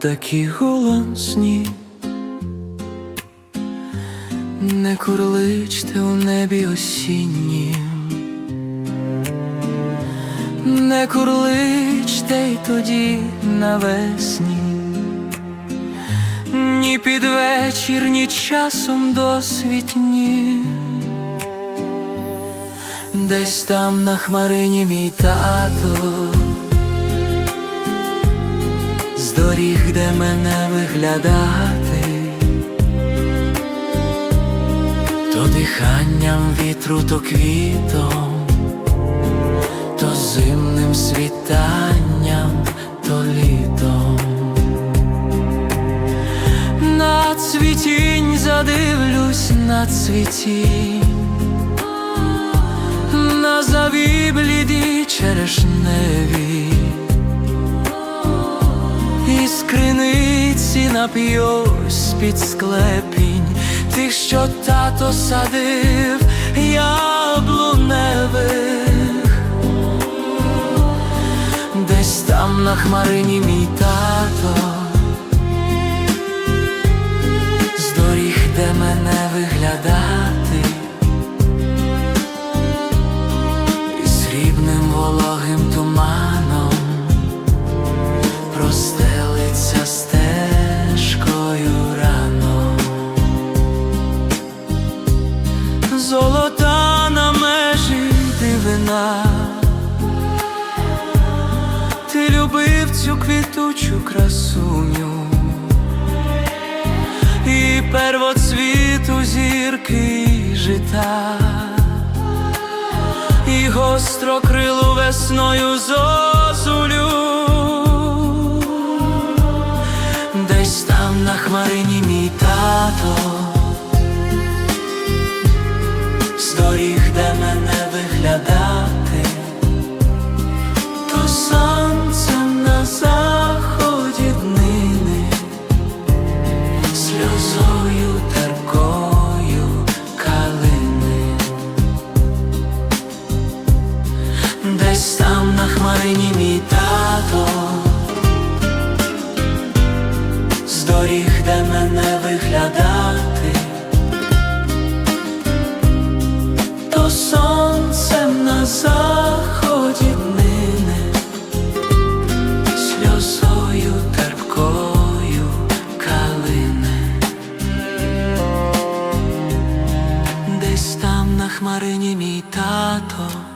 такі голосні, не курличте у небі осіннім, не курличте й тоді навесні, ні під вечір, ні часом досвітні. Десь там на хмарині мій тато з доріг, де мене виглядати, то диханням вітру, то квітом, то зимним світанням, то літом. На цвітінь задивлюсь на цвітінь. На заві бліді черешневі з криниці нап'юсь під склепінь. Тих, що тато садив яблуневих, десь там на хмарині мій тато, з де мене виглядати. Дивина, ти любив цю квітучу красуню і первоцвіту зірки жита і гостро крилу весною зозулю, доріг, де мене виглядати, то сонцем на заході днини, сльозою терпкою калини. Десь там на хмарині мій тато.